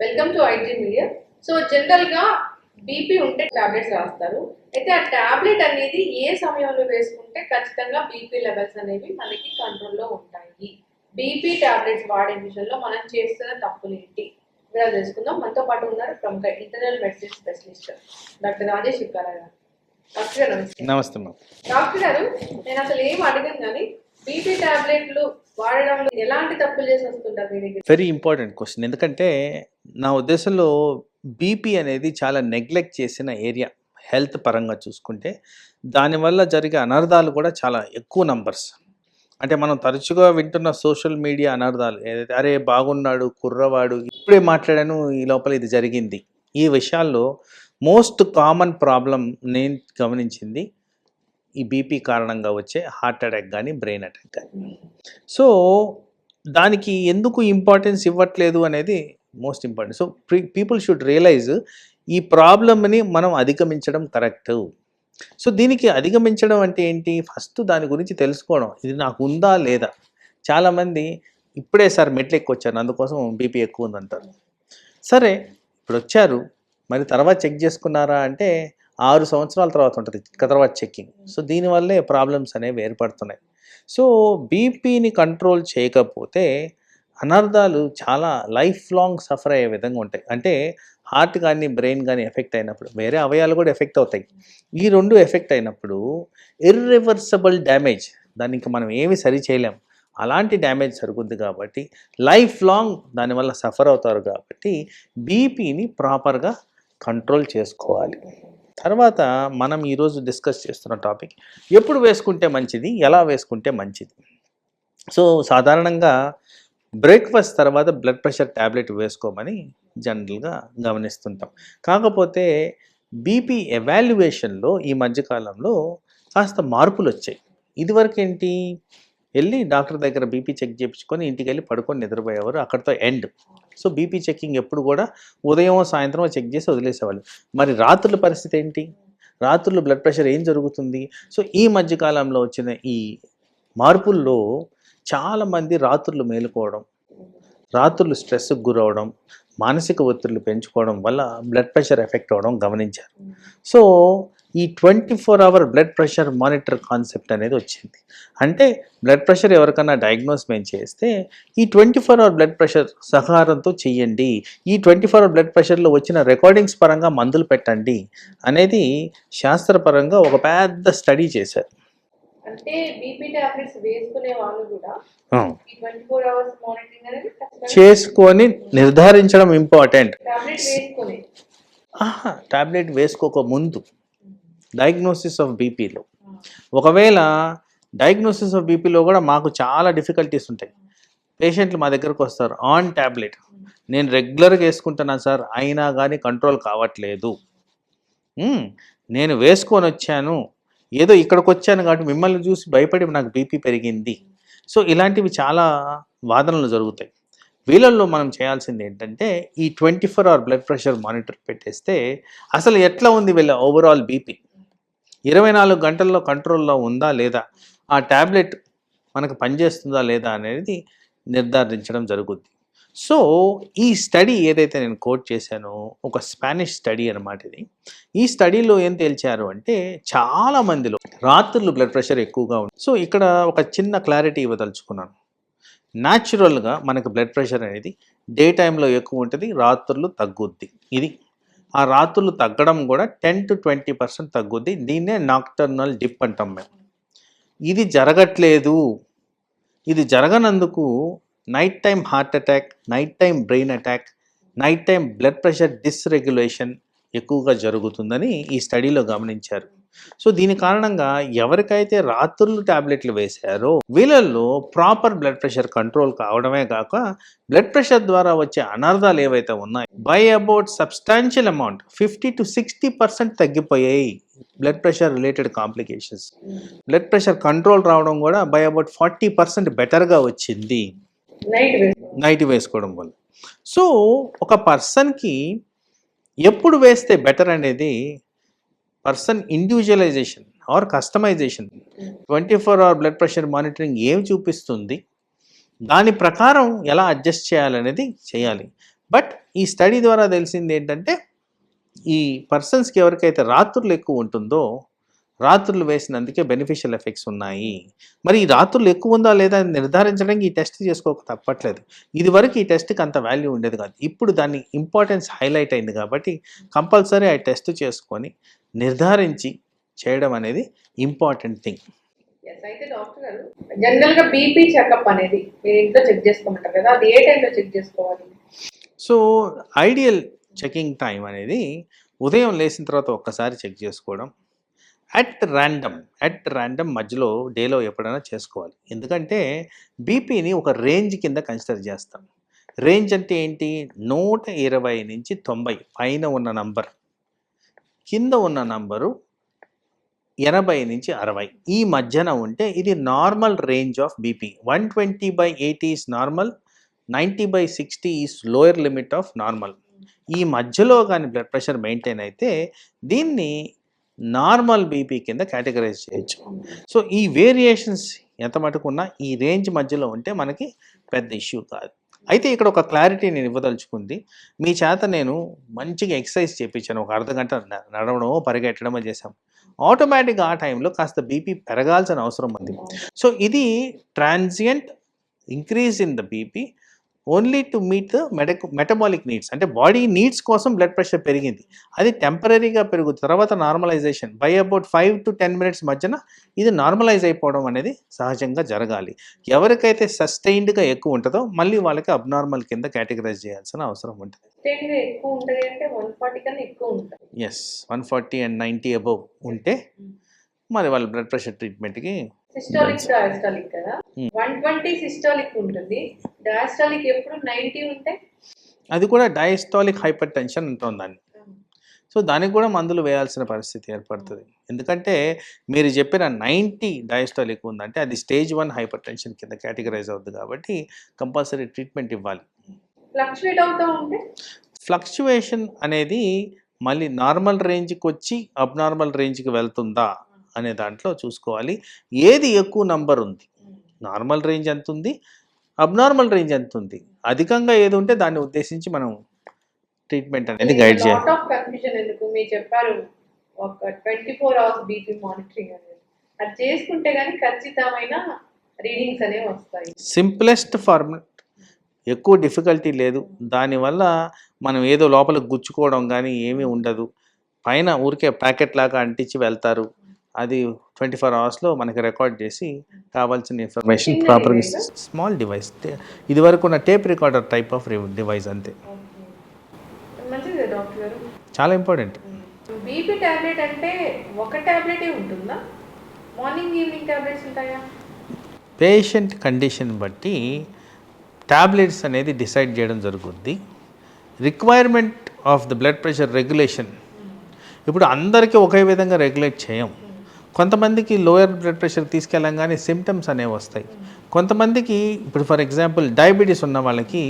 Welcome to IT media so జనరల్గా BP ఉంటే tablets రాస్తారు. అయితే ఆ టాబ్లెట్ అనేది ఏ సమయంలో వేసుకుంటే ఖచ్చితంగా బీపీ లెవెల్స్ అనేవి మనకి కంట్రోల్లో ఉంటాయి. బీపీ టాబ్లెట్స్ వాడే విషయంలో మనం చేస్తున్న తప్పులు ఏంటి ఇలా తెలుసుకుందాం. మనతో పాటు ఉన్నారు ప్రముఖ internal medicine specialist doctor Rajesh Ikkara గారు. డాక్టర్ గారు నమస్తే. డాక్టర్ గారు నేను అసలు ఏం అడగను కానీ బీపీ టాబ్లెట్లు వాడడంలో ఎలాంటి తప్పులు చేసి వస్తుంటారు మీ దగ్గర? వెరీ ఇంపార్టెంట్ క్వశ్చన్ ఎందుకంటే నా ఉద్దేశంలో బీపీ అనేది చాలా నెగ్లెక్ట్ చేసిన ఏరియా హెల్త్ పరంగా చూసుకుంటే. దానివల్ల జరిగే అనర్థాలు కూడా చాలా ఎక్కువ నంబర్స్ అంటే మనం తరచుగా వింటున్న సోషల్ మీడియా అనర్థాలు ఏదైతే అరే బాగున్నాడు కుర్రవాడు ఇప్పుడే మాట్లాడాను ఈ లోపల ఇది జరిగింది. ఈ విషయాల్లో మోస్ట్ కామన్ ప్రాబ్లం నేను గమనించింది ఈ బీపీ కారణంగా వచ్చే హార్ట్ అటాక్ కానీ బ్రెయిన్ అటాక్ కానీ సో దానికి ఎందుకు ఇంపార్టెన్స్ ఇవ్వట్లేదు అనేది most important so people should realize ఈ ప్రాబ్లమ్ని మనం అధిగమించడం కరెక్ట్ సో దీనికి అధిగమించడం అంటే ఏంటి? ఫస్ట్ దాని గురించి తెలుసుకోవడం. ఇది నాకు ఉందా లేదా? చాలామంది ఇప్పుడే సార్ మెట్లు ఎక్కువ వచ్చాను అందుకోసం బీపీ ఎక్కువ ఉందంటారు. సరే ఇప్పుడు వచ్చారు మరి తర్వాత చెక్ చేసుకున్నారా అంటే ఆరు సంవత్సరాల తర్వాత ఉంటుంది తర్వాత చెక్కింగ్ సో దీనివల్లే ప్రాబ్లమ్స్ అనేవి ఏర్పడుతున్నాయి. సో బీపీని కంట్రోల్ చేయకపోతే అనర్థాలు చాలా లైఫ్ లాంగ్ సఫర్ అయ్యే విధంగా ఉంటాయి. అంటే హార్ట్ కానీ బ్రెయిన్ కానీ ఎఫెక్ట్ అయినప్పుడు వేరే అవయాలు కూడా ఎఫెక్ట్ అవుతాయి. ఈ రెండు ఎఫెక్ట్ అయినప్పుడు ఇర్రివర్సబుల్ డ్యామేజ్ దాన్ని ఇంకా మనం ఏమి సరి చేయలేం. అలాంటి డ్యామేజ్ జరుగుద్ది కాబట్టి లైఫ్ లాంగ్ దానివల్ల సఫర్ అవుతారు కాబట్టి బీపీని ప్రాపర్గా కంట్రోల్ చేసుకోవాలి. తర్వాత మనం ఈరోజు డిస్కస్ చేస్తున్న టాపిక్ ఎప్పుడు వేసుకుంటే మంచిది ఎలా వేసుకుంటే మంచిది? సో సాధారణంగా బ్రేక్ఫాస్ట్ తర్వాత బ్లడ్ ప్రెషర్ ట్యాబ్లెట్ వేసుకోమని జనరల్గా గమనిస్తుంటాం. కాకపోతే బీపీ ఎవాల్యుయేషన్లో ఈ మధ్యకాలంలో కాస్త మార్పులు వచ్చాయి ఇదివరకేంటి? వెళ్ళి డాక్టర్ దగ్గర బీపీ చెక్ చేయించుకొని ఇంటికి వెళ్ళి పడుకొని నిద్రపోయేవారు. అక్కడితో ఎండ్. సో బీపీ చెకింగ్ ఎప్పుడు కూడా ఉదయం సాయంత్రం చెక్ చేసి వదిలేసేవాళ్ళు. మరి రాత్రుల పరిస్థితి ఏంటి? రాత్రులు బ్లడ్ ప్రెషర్ ఏం జరుగుతుంది? సో ఈ మధ్యకాలంలో వచ్చిన ఈ మార్పుల్లో చాలామంది రాత్రులు మేలుకోవడం రాత్రులు స్ట్రెస్కి గురవడం మానసిక ఒత్తిళ్ళు పెంచుకోవడం వల్ల బ్లడ్ ప్రెషర్ ఎఫెక్ట్ అవ్వడం గమనించారు. సో ఈ twenty four hour blood pressure monitor concept అనేది వచ్చింది. అంటే బ్లడ్ ప్రెషర్ ఎవరికైనా డయాగ్నోస్ మేము చేస్తే ఈ twenty four hour blood pressure సహకారంతో చెయ్యండి. ఈ ట్వంటీ ఫోర్ అవర్ బ్లడ్ ప్రెషర్లో వచ్చిన రికార్డింగ్స్ పరంగా మందులు పెట్టండి అనేది శాస్త్రపరంగా ఒక పెద్ద స్టడీ చేశారు. అంటే బీపీ టాబ్లెట్స్ వేసుకునే వాళ్ళు కూడా చేసుకొని నిర్ధారించడం ఇంపార్టెంట్ టాబ్లెట్ వేసుకోక ముందు. డయాగ్నోసిస్ ఆఫ్ బీపీలో ఒకవేళ డయాగ్నోసిస్ ఆఫ్ బీపీలో కూడా మాకు చాలా డిఫికల్టీస్ ఉంటాయి. పేషెంట్లు మా దగ్గరకు వస్తారు ఆన్ టాబ్లెట్ నేను రెగ్యులర్గా వేసుకుంటున్నాను సార్ అయినా కానీ కంట్రోల్ కావట్లేదు. నేను వేసుకొని వచ్చాను. ఏదో ఇక్కడికి వచ్చాను కాబట్టి మిమ్మల్ని చూసి భయపడి నాకు బీపీ పెరిగింది. సో ఇలాంటివి చాలా వాదనలు జరుగుతాయి. వీళ్ళల్లో మనం చేయాల్సింది ఏంటంటే ఈ twenty four hour blood pressure monitor పెట్టేస్తే అసలు ఎట్లా ఉంది వీళ్ళ ఓవరాల్ బీపీ ఇరవై నాలుగు గంటల్లో కంట్రోల్లో ఉందా లేదా? ఆ ట్యాబ్లెట్ మనకు పనిచేస్తుందా లేదా అనేది నిర్ధారించడం జరుగుద్ది. సో ఈ స్టడీ ఏదైతే నేను కోట్ చేశానో ఒక స్పానిష్ స్టడీ అనమాట ఇది. ఈ స్టడీలో ఏం తేల్చారు అంటే చాలా మందిలో రాత్రులు బ్లడ్ ప్రెషర్ ఎక్కువగా ఉంది సో ఇక్కడ ఒక చిన్న క్లారిటీ ఇవ్వదలుచుకున్నాను. న్యాచురల్గా మనకు బ్లడ్ ప్రెషర్ అనేది డే టైంలో ఎక్కువ ఉంటుంది రాత్రులు తగ్గుద్ది. ఇది ఆ రాత్రులు తగ్గడం కూడా టెన్ టు ట్వంటీ పర్సెంట్ తగ్గుద్ది. దీన్నే నాక్టర్నల్ డిప్ అంటాం మేము. ఇది జరగట్లేదు. ఇది జరగనందుకు night time heart attack night time brain attack night time blood pressure dysregulation ఎక్కువగా జరుగుతుందని ఈ స్టడీలో గమనించారు. సో దీని కారణంగా ఎవరికైతే రాత్రులు టాబ్లెట్లు వేశారో వీళ్ళల్లో ప్రాపర్ బ్లడ్ ప్రెషర్ కంట్రోల్ కావడమే కాక బ్లడ్ ప్రెషర్ ద్వారా వచ్చే అనర్థాలు ఏవైతే ఉన్నాయో by about substantial amount fifty to sixty percent తగ్గిపోయాయి blood pressure related complications. Blood pressure control రావడం కూడా బై అబౌట్ ఫార్టీ పర్సెంట్ బెటర్గా వచ్చింది. నైట్ వేసుకోవడం వల్ల. సో ఒక పర్సన్కి ఎప్పుడు వేస్తే బెటర్ అనేది person individualization or customization. Twenty four hour blood pressure monitoring ఏం చూపిస్తుంది? దాని ప్రకారం ఎలా అడ్జస్ట్ చేయాలనేది చేయాలి. బట్ ఈ స్టడీ ద్వారా తెలిసింది ఏంటంటే ఈ పర్సన్స్కి ఎవరికైతే రాత్రులు ఎక్కువ ఉంటుందో రాత్రులు వేసినందుకే బెనిఫిషియల్ ఎఫెక్ట్స్ ఉన్నాయి. మరి ఈ రాత్రులు ఎక్కువ ఉందా లేదా అని నిర్ధారించడానికి ఈ టెస్ట్ చేసుకోక తప్పట్లేదు. ఇది వరకు ఈ టెస్ట్కి అంత వాల్యూ ఉండేది కాదు. ఇప్పుడు దాని ఇంపార్టెన్స్ హైలైట్ అయింది కాబట్టి కంపల్సరీ ఆ టెస్ట్ చేసుకొని నిర్ధారించి చేయడం అనేది ఇంపార్టెంట్ థింగ్. Yes, అయితే డాక్టర్ గారు జనరల్గా బీపీ చెకప్ అనేది మీరు ఇంట్లో చెక్ చేసుకోమంటారు కదా అది ఏ టైంలో చెక్ చేసుకోవాలి? సో ఐడియల్ చెకింగ్ టైం అనేది ఉదయం లేచిన తర్వాత ఒక్కసారి చెక్ చేసుకోవడం అట్ ర్యాండమ్ అట్ ర్యాండమ్ మధ్యలో డేలో ఎప్పుడైనా చేసుకోవాలి. ఎందుకంటే బీపీని ఒక రేంజ్ కింద కన్సిడర్ చేస్తాం. రేంజ్ అంటే ఏంటి? నూట ఇరవై నుంచి తొంభై పైన ఉన్న నంబర్. కింద ఉన్న నంబరు ఎనభై నుంచి అరవై. ఈ మధ్యన ఉంటే ఇది normal range of BP. One twenty by eighty is normal ninety by sixty is lower limit of normal. ఈ మధ్యలో కానీ బ్లడ్ ప్రెషర్ మెయింటైన్ అయితే దీన్ని నార్మల్ బీపీ కింద కేటగరైజ్ చేయొచ్చు. సో ఈ వేరియేషన్స్ ఎంత మటుకున్నా ఈ రేంజ్ మధ్యలో ఉంటే మనకి పెద్ద ఇష్యూ కాదు. అయితే ఇక్కడ ఒక క్లారిటీ నేను ఇవ్వదలుచుకుంది. మీ చేత నేను మంచిగా ఎక్సర్సైజ్ చేయించాను ఒక అర్ధ గంట న- నడవడమో పరిగెట్టడమో చేశాం. ఆటోమేటిక్గా ఆ టైంలో కాస్త బీపీ పెరగాల్సిన అవసరం ఉంది. సో ఇది transient increase in the BP only to meet the Medak metabolic needs అంటే బాడీ నీడ్స్ కోసం బ్లడ్ ప్రెషర్ పెరిగింది. అది టెంపరీగా పెరుగుతుంది. తర్వాత normalization by about five to ten minutes మధ్యన ఇది నార్మలైజ్ అయిపోవడం అనేది సహజంగా జరగాలి. ఎవరికైతే సస్టైన్డ్గా ఎక్కువ ఉంటుందో మళ్ళీ వాళ్ళకి అబ్నార్మల్ కింద కేటగరైజ్ చేయాల్సిన అవసరం ఉంటుంది. Yes one forty and ninety above ఉంటే మరి వాళ్ళ బ్లడ్ ప్రెషర్ ట్రీట్మెంట్కి సిస్టాలిక్ డయాస్టాలిక్ కదా. Hmm. వన్ ట్వంటీ సిస్టాలిక్ ఉంటుంది. డయాస్టాలిక్ ఎప్పుడు నైన్టీ ఉంటే? అది కూడా డయాస్టాలిక్ హైపర్ టెన్షన్ అంటుంది దాన్ని సో దానికి కూడా మందులు వేయాల్సిన పరిస్థితి ఏర్పడుతుంది. ఎందుకంటే మీరు చెప్పిన నైంటీ డయాస్టాలిక్ ఉందంటే అది స్టేజ్ వన్ హైపర్ టెన్షన్ కింద కేటగరైజ్ అవుతుంది కాబట్టి కంపల్సరీ ట్రీట్మెంట్ ఇవ్వాలి. ఫ్లక్చువేట్ అవుతూ ఉంటే? ఫ్లక్చువేషన్ అనేది మళ్ళీ నార్మల్ రేంజ్కి వచ్చి అబ్నార్మల్ రేంజ్కి వెళ్తుందా? అనే దాంట్లో చూసుకోవాలి. ఏది ఎక్కువ నంబర్ ఉంది? నార్మల్ రేంజ్ ఎంత ఉంది అబ్నార్మల్ రేంజ్ ఎంత ఉంది అధికంగా ఏది ఉంటే దాన్ని ఉద్దేశించి మనం ట్రీట్మెంట్ అనేది గైడ్ చేయాలి. లాట్ ఆఫ్ కన్ఫ్యూజన్ ఎందుకు? మీరు చెప్పారు ఒక twenty four hours BP monitoring అనేది. అది చేసుకుంటే గానీ ఖచ్చితమైన రీడింగ్స్ అనేవి వస్తాయి. సింప్లెస్ట్ ఫార్మట్ ఎక్కువ డిఫికల్టీ లేదు. దానివల్ల మనం ఏదో లోపలికి గుచ్చుకోవడం కానీ ఏమీ ఉండదు. పైన ఊరికే ప్యాకెట్ లాగా అంటించి వెళ్తారు. అది ట్వంటీ ఫోర్ అవర్స్లో మనకి రికార్డ్ చేసి కావాల్సిన ఇన్ఫర్మేషన్ ప్రాపర్గా device స్మాల్ డివైస్ ఇది వరకు ఉన్న tape recorder type of device అంతే. చాలా ఇంపార్టెంట్. బీపీ టాబ్లెట్ అంటే ఒక టాబ్లెటే ఉంటుందా? మార్నింగ్ ఈవినింగ్ టాబ్లెట్స్ ఉంటాయా? పేషెంట్ కండిషన్ బట్టి టాబ్లెట్స్ అనేది డిసైడ్ చేయడం జరుగుద్ది. Requirement of the blood pressure regulation. ఇప్పుడు అందరికీ ఒకే విధంగా రెగ్యులేట్ చేయం. కొంతమందికి లోయర్ బ్లడ్ ప్రెషర్ తీసుకెళ్ళంగానే సిమ్టమ్స్ అనేవి వస్తాయి. కొంతమందికి ఇప్పుడు ఫర్ ఎగ్జాంపుల్ డయాబెటీస్ ఉన్న వాళ్ళకి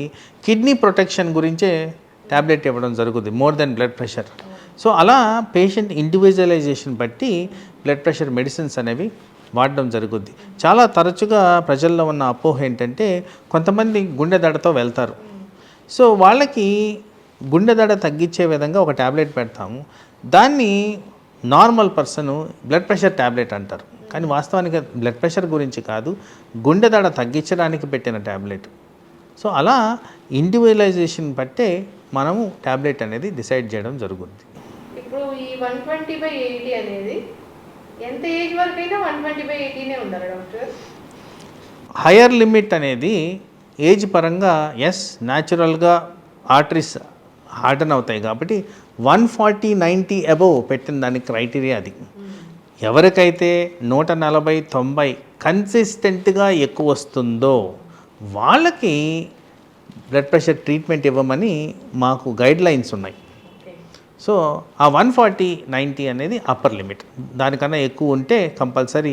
కిడ్నీ ప్రొటెక్షన్ గురించే ట్యాబ్లెట్ ఇవ్వడం జరుగుతుంది more than blood pressure so అలా పేషెంట్ ఇండివిజువలైజేషన్ బట్టి బ్లడ్ ప్రెషర్ మెడిసిన్స్ అనేవి వాడడం జరుగుద్ది. చాలా తరచుగా ప్రజల్లో ఉన్న అపోహ ఏంటంటే కొంతమంది గుండె దడతో వెళ్తారు. సో వాళ్ళకి గుండె దడ తగ్గించే విధంగా ఒక ట్యాబ్లెట్ పెడతాము. దాన్ని normal person blood pressure tablet అంటారు. కానీ వాస్తవానికి బ్లడ్ ప్రెషర్ గురించి కాదు గుండె దడ తగ్గించడానికి పెట్టిన ట్యాబ్లెట్ సో అలా ఇండివిజువలైజేషన్ బట్టే మనము ట్యాబ్లెట్ అనేది డిసైడ్ చేయడం జరుగుద్ది. ఇప్పుడు ఈ వన్ ట్వంటీ బై ఎయిటీ అనేది ఎంత ఏజ్ వరకు అయినా వన్ ట్వంటీ బై ఎయిటీనే ఉండాలి డాక్టర్? హయ్యర్ లిమిట్ అనేది ఏజ్ పరంగా ఎస్ న్యాచురల్గా ఆర్టరీస్ హార్డన్ అవుతాయి కాబట్టి వన్ ఫార్టీ నైంటీ అబవ్ పెట్టిన దాని క్రైటీరియా అది. ఎవరికైతే నూట నలభై తొంభై కన్సిస్టెంట్గా ఎక్కువ వస్తుందో వాళ్ళకి బ్లడ్ ప్రెషర్ ట్రీట్మెంట్ ఇవ్వమని మాకు గైడ్ లైన్స్ ఉన్నాయి. సో ఆ వన్ ఫార్టీ నైంటీ అనేది అప్పర్ లిమిట్ దానికన్నా ఎక్కువ ఉంటే కంపల్సరీ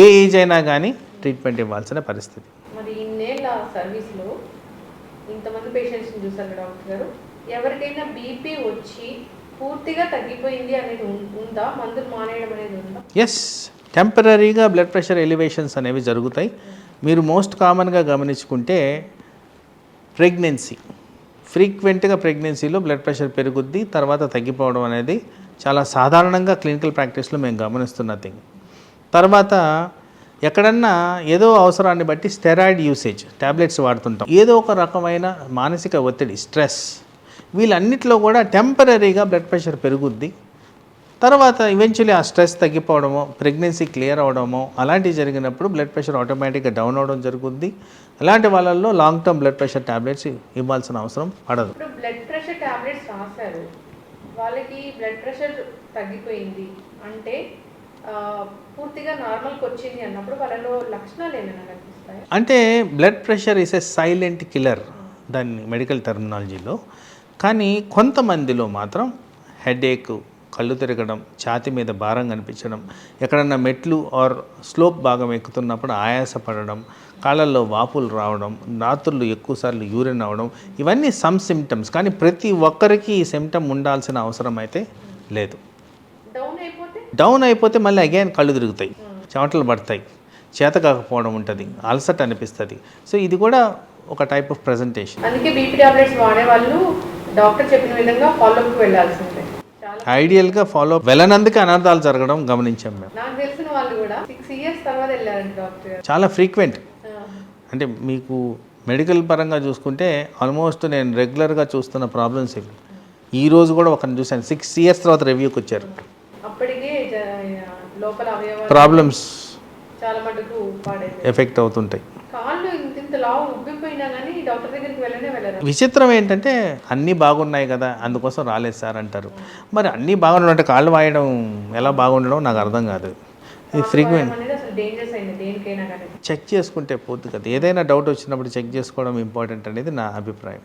ఏ ఏజ్ అయినా కానీ ట్రీట్మెంట్ ఇవ్వాల్సిన పరిస్థితి. మరి ఇన్నేళ్ళ సర్వీస్లో ఇంతమంది పేషెంట్స్ని చూసారు డాక్టర్ గారు? ఎవరికైనా బీపీ వచ్చి పూర్తిగా తగ్గిపోయింది అనేది ఉందా? మందులు మానేయడం అనేది ఉందా? ఎస్ టెంపరీగా బ్లడ్ ప్రెషర్ ఎలివేషన్స్ అనేవి జరుగుతాయి. మీరు మోస్ట్ కామన్గా గమనించుకుంటే ప్రెగ్నెన్సీ ఫ్రీక్వెంట్గా ప్రెగ్నెన్సీలో బ్లడ్ ప్రెషర్ పెరుగుద్ది తర్వాత తగ్గిపోవడం అనేది చాలా సాధారణంగా క్లినికల్ ప్రాక్టీస్లో మేము గమనిస్తున్న థింగ్ తర్వాత ఎక్కడన్నా ఏదో అవసరాన్ని బట్టి స్టెరాయిడ్ యూసేజ్ ట్యాబ్లెట్స్ వాడుతుంటాం. ఏదో ఒక రకమైన మానసిక ఒత్తిడి స్ట్రెస్ వీళ్ళన్నిటిలో కూడా టెంపరీగా బ్లడ్ ప్రెషర్ పెరుగుద్ది. తర్వాత ఈవెన్చువలీ ఆ స్ట్రెస్ తగ్గిపోవడమో ప్రెగ్నెన్సీ క్లియర్ అవడమో అలాంటివి జరిగినప్పుడు బ్లడ్ ప్రెషర్ ఆటోమేటిక్గా డౌన్ అవడం జరుగుద్ది. అలాంటి వాళ్ళల్లో long term blood pressure tablets ఇవ్వాల్సిన అవసరం పడదు. బ్లడ్ ప్రెషర్ టాబ్లెట్స్ రాశారు. వాళ్ళకి బ్లడ్ ప్రెషర్ తగ్గిపోయింది అంటే పూర్తిగా నార్మల్కి వచ్చింది అన్నప్పుడు వాళ్ళలో లక్షణాలు ఏమైనా కనిపిస్తాయి? అంటే blood pressure is a silent killer దాన్ని మెడికల్ టెర్మినాలజీలో కానీ కొంతమందిలో మాత్రం హెడేక్ కళ్ళు తిరగడం ఛాతి మీద భారం కనిపించడం ఎక్కడన్నా మెట్లు ఆర్ స్లోప్ భాగం ఎక్కుతున్నప్పుడు ఆయాసపడడం కాళ్ళల్లో వాపులు రావడం రాత్రులు ఎక్కువసార్లు యూరిన్ అవడం ఇవన్నీ సమ్ సిమ్టమ్స్ కానీ ప్రతి ఒక్కరికి ఈ సిమ్టమ్ ఉండాల్సిన అవసరం అయితే లేదు. డౌన్ అయిపోతే? మళ్ళీ అగైన్ కళ్ళు తిరుగుతాయి చెమటలు పడతాయి చేత కాకపోవడం ఉంటుంది అలసట అనిపిస్తుంది. సో ఇది కూడా ఒక టైప్ ఆఫ్ ప్రజెంటేషన్ అందుకే బీపీ టాబ్లెట్స్ వాడే వాళ్ళు డాక్టర్ చెప్పిన విధంగా ఫాలోఅప్కి వెళ్ళాల్సిందే. చాలా ఐడియల్గా ఫాలో వెళ్ళనందుకు అనర్థాలు జరగడం గమనించాం మేము. నాకు తెలిసిన వాళ్ళు కూడా సిక్స్ ఇయర్స్ తర్వాత వెళ్ళారండి డాక్టర్. చాలా ఫ్రీక్వెంట్ అంటే మీకు మెడికల్ పరంగా చూసుకుంటే ఆల్మోస్ట్ నేను రెగ్యులర్గా చూస్తున్న ప్రాబ్లమ్స్ ఇవి. ఈ రోజు కూడా ఒకరిని చూశాను. సిక్స్ ఇయర్స్ తర్వాత రివ్యూకి వచ్చారు. అప్పటికే లోపల ప్రాబ్లమ్స్ చాలా మటుకు ఎఫెక్ట్ అవుతుంటాయి. విచిత్రం ఏంటంటే అన్నీ బాగున్నాయి కదా అందుకోసం రాలేదు సార్ అంటారు. మరి అన్నీ బాగున్నాయంటే కాళ్ళు వాయడం ఎలా బాగుండడం నాకు అర్థం కాదు. ఇది ఫ్రీక్వెంట్ చెక్ చేసుకుంటే పోతుంది కదా. ఏదైనా డౌట్ వచ్చినప్పుడు చెక్ చేసుకోవడం ఇంపార్టెంట్ అనేది నా అభిప్రాయం.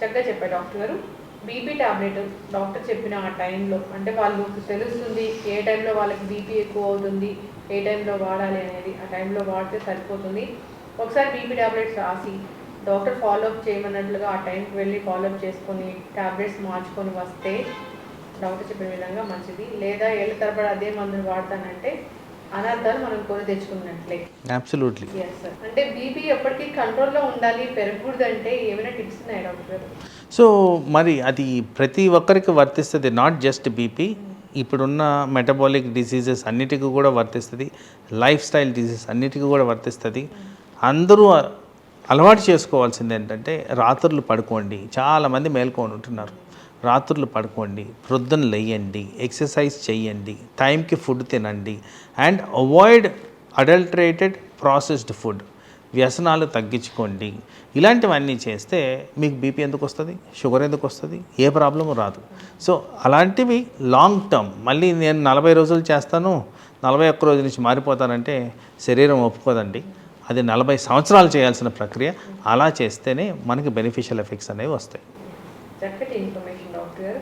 చక్కగా చెప్పారు డాక్టర్ గారు. బీపీ టాబ్లెట్ డాక్టర్ చెప్పిన ఆ టైంలో అంటే వాళ్ళు తెలుస్తుంది ఏ టైంలో వాళ్ళకి బీపీ ఎక్కువ అవుతుంది ఏ టైంలో వాడాలి అనేది ఆ టైంలో వాడితే సరిపోతుంది. ఒకసారి బీపీ టాబ్లెట్స్ రాసి డాక్టర్ ఫాలోఅప్ చేయమన్నట్లుగా ఆ టైంకి వెళ్ళి ఫాలోఅప్ చేసుకొని టాబ్లెట్స్ మార్చుకొని వస్తే డాక్టర్ చెప్పిన విధంగా మంచిది. లేదా ఏళ్ళ తరబడి అదే మందులు వాడతానంటే అనర్థాలు మనం కొని తెచ్చుకున్నట్లే. అబ్సల్యూట్లీ అంటే బీపీ ఎప్పటికీ కంట్రోల్లో ఉండాలి పెరగకూడదు అంటే ఏమైనా టిప్స్ ఉన్నాయా డాక్టర్ సో మరి అది ప్రతి ఒక్కరికి వర్తిస్తుంది నాట్ జస్ట్ బీపీ ఇప్పుడున్న మెటబాలిక్ డిసీజెస్ అన్నిటికీ కూడా వర్తిస్తుంది లైఫ్ స్టైల్ డిసీజెస్ అన్నిటికీ కూడా వర్తిస్తుంది. అందరూ అలవాటు చేసుకోవాల్సింది ఏంటంటే రాత్రులు పడుకోండి. చాలామంది మేల్కొని ఉంటున్నారు. రాత్రులు పడుకోండి ప్రొద్దున లేయండి ఎక్సర్సైజ్ చేయండి టైంకి ఫుడ్ తినండి and avoid adulterated processed food. వ్యసనాలు తగ్గించుకోండి. ఇలాంటివన్నీ చేస్తే మీకు బీపీ ఎందుకు వస్తుంది? షుగర్ ఎందుకు వస్తుంది? ఏ ప్రాబ్లం రాదు. సో అలాంటివి లాంగ్ టర్మ్ మళ్ళీ నేను నలభై రోజులు చేస్తాను. నలభై ఒక్క రోజు నుంచి మారిపోతానంటే శరీరం ఒప్పుకోదండి. అది నలభై సంవత్సరాలు చేయాల్సిన ప్రక్రియ. అలా చేస్తేనే మనకి బెనిఫిషియల్ ఎఫెక్ట్స్ అనేవి వస్తాయి. చక్కటి ఇన్ఫర్మేషన్ డాక్టర్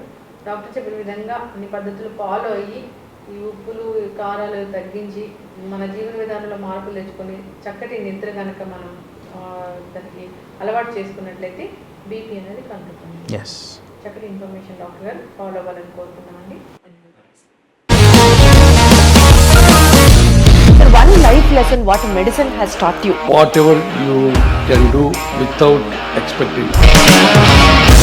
డాక్టర్ చెప్పిన విధంగా అన్ని పద్ధతులు ఫాలో అయ్యి ఈ ఉప్పులు కారాలు తగ్గించి మన జీవన విధానంలో మార్పులు తెచ్చుకొని చక్కటి నిద్ర కనుక మనం దానికి అలవాటు చేసుకున్నట్లయితే బీపీ అనేది కంట్రోల్ ఎస్ చక్కటి ఇన్ఫర్మేషన్ డాక్టర్ గారు ఫాలో అవ్వాలని కోరుతున్నామండి Sir, one life lesson what medicine has taught you. whatever you can do without expecting.